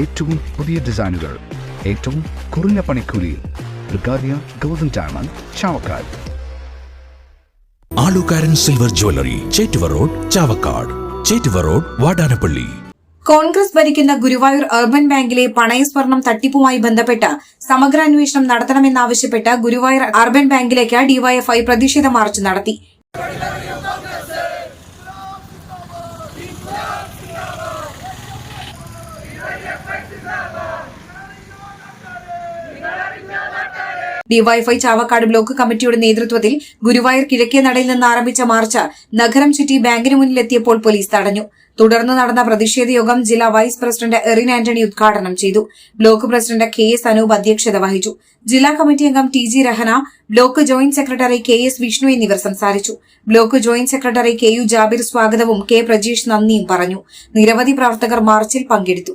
ഏറ്റവും പുതിയ ഡിസൈനുകൾ ഏറ്റവും കുറഞ്ഞ പണിക്കൂലിയിൽ. ബ്രിഗാദിയ golden diamond Chavakkad. Alukkaran silver jewellery Chettuva road Chavakkad. Chettuva road Vadanappally. Congress ഭരിക്കുന്ന ഗുരുവായൂർ അർബൻ ബാങ്കിലെ പണയസ്വർണം തട്ടിപ്പുമായി ബന്ധപ്പെട്ട് സമഗ്ര അന്വേഷണം നടത്തണമെന്നാവശ്യപ്പെട്ട് ഗുരുവായൂർ അർബൻ ബാങ്കിലേക്ക് ഡിവൈഎഫ്ഐ പ്രതിഷേധ മാർച്ച് നടത്തി. ഡിവൈഎഫ്ഐ ചാവക്കാട് ബ്ലോക്ക് കമ്മിറ്റിയുടെ നേതൃത്വത്തിൽ ഗുരുവായൂർ കിഴക്കേ നടയിൽ നിന്ന് ആരംഭിച്ച മാർച്ച് നഗരം ചുറ്റി ബാങ്കിന് മുന്നിലെത്തിയപ്പോൾ പോലീസ് തടഞ്ഞു തുടർന്ന് നടന്ന പ്രതിഷേധ യോഗം ജില്ലാ വൈസ് പ്രസിഡന്റ് എറിൻ ആന്റണി ഉദ്ഘാടനം ചെയ്തു block president K S Anoop അധ്യക്ഷത വഹിച്ചു ജില്ലാ കമ്മിറ്റി അംഗം T G Rahana block joint secretary K S Vishnu എന്നിവർ സംസാരിച്ചു block joint secretary K U Jabir സ്വാഗതവും കെ പ്രജീഷ് നന്ദിയും പറഞ്ഞു നിരവധി പ്രവർത്തകർ മാർച്ചിൽ പങ്കെടുത്തു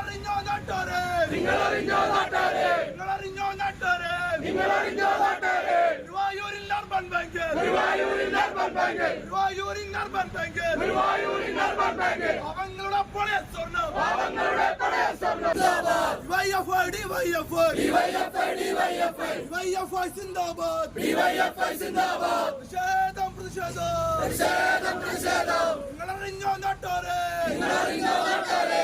അർബൻ ബാങ്ക് ഗുരുവായൂരിൽ അർബൻ ബാങ്ക് ഗുരുവായൂരിൽ അർബൻ ബാങ്ക് അവങ്ങളുടെ പഴയ സ്വർണം അവങ്ങളുടെ പഴയ സ്വർണം ഡിവൈഎഫ്ഐ ഡിവൈഎഫ്ഐ ഡിവൈഎഫ്ഐ ഡിവൈഎഫ്ഐ ഡിവൈഎഫ്ഐ സിന്ദാബാദ് ഡിവൈഎഫ്ഐ സിന്ദാബാദ് പ്രതിഷേധം പ്രതിഷേധം പ്രതിഷേധം പ്രതിഷേധം നിങ്ങളറിഞ്ഞോ നാട്ടാരെ നിങ്ങളറിഞ്ഞോ നാട്ടാരെ